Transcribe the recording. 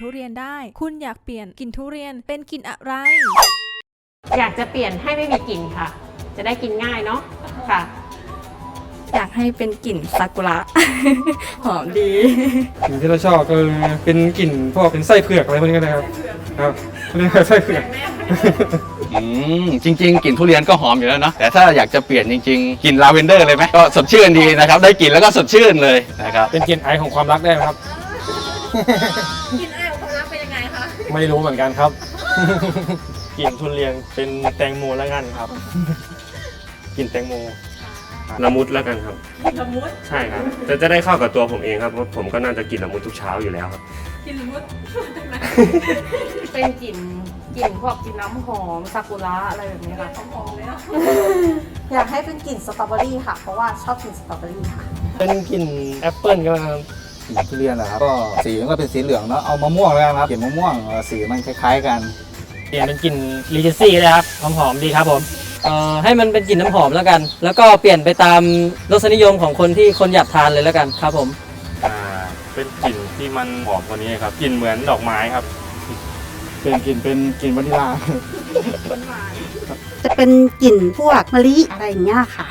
ทุเรียนได้ คุณอยากเปลี่ยนกลิ่นทุเรียนเป็นกลิ่นอะไร อยากจะเปลี่ยนให้ไม่มีกลิ่นค่ะ จะได้กินง่ายเนาะค่ะ อยากให้เป็นกลิ่นซากุระ หอมดีสิ่งที่เราชอบก็คือเป็นกลิ่นพวกเป็นไส้เผือกอะไรพวกนี้ก็ได้ครับครับเรียกว่าไส้เผือก อืมจริง ๆกลิ่นทุเรียนก็หอมอยู่แล้วเนาะแต่ถ้าอยากจะเปลี่ยนจริงๆกลิ่นลาเวนเดอร์เลยไหมก็สดชื่นดีนะครับ ได้กลิ่นแล้วก็สดชื่นเลยนะครับ เป็นกลิ่นไอของความรักได้ไหมครับ กลิ่นไอของความรักเป็นยังไงคะไม่รู้เหมือนกันครับกลิ่นทุเรียนเป็นแตงโมแล้วกันครับกลิ่นแตงโมละมุดแล้วกันครับละมุดใช่ครับจะจะได้เข้ากับตัวผมเองครับเพราะผมก็น่าจะกินละมุดทุกเช้าอยู่แล้วครับกลิ่นละมุดเป็นกลิ่นกลิ่นพวกกลิ่นน้ำหอมซากุระอะไรแบบนี้ค่ะหอมเลยนะอยากให้เป็นกลิ่นสตรอเบอรี่ค่ะ เพราะว่าชอบกินสตรอเบอรี่ค่ะ เป็นกลิ่นแอปเปิลก็ได้ครับ กลิ่นทุเรียนนะครับก็สีมันก็เป็นสีเหลืองเนาะเอามะม่วงแล้วกันครับกลิ่นมะม่วงเออสีมันคล้าย ๆ กัน เปลี่ยนเป็นกลิ่นรีเจนซี่เลยครับหอมๆดีครับผมเอ่อให้มันเป็นกลิ่นน้ำหอมแล้วกัน แล้วก็เปลี่ยนไปตามรสนิยมของคนที่คนอยากทานเลยแล้วกันครับผม อ่าเป็นกลิ่นที่มันหอมกว่านี้ครับกลิ่นเหมือนดอกไม้ครับ เป็นกลิ่นเป็นกลิ่นวานิลาจะเป็นกลิ่นพวกมะลิอะไรอย่างเงี้ยค่ะ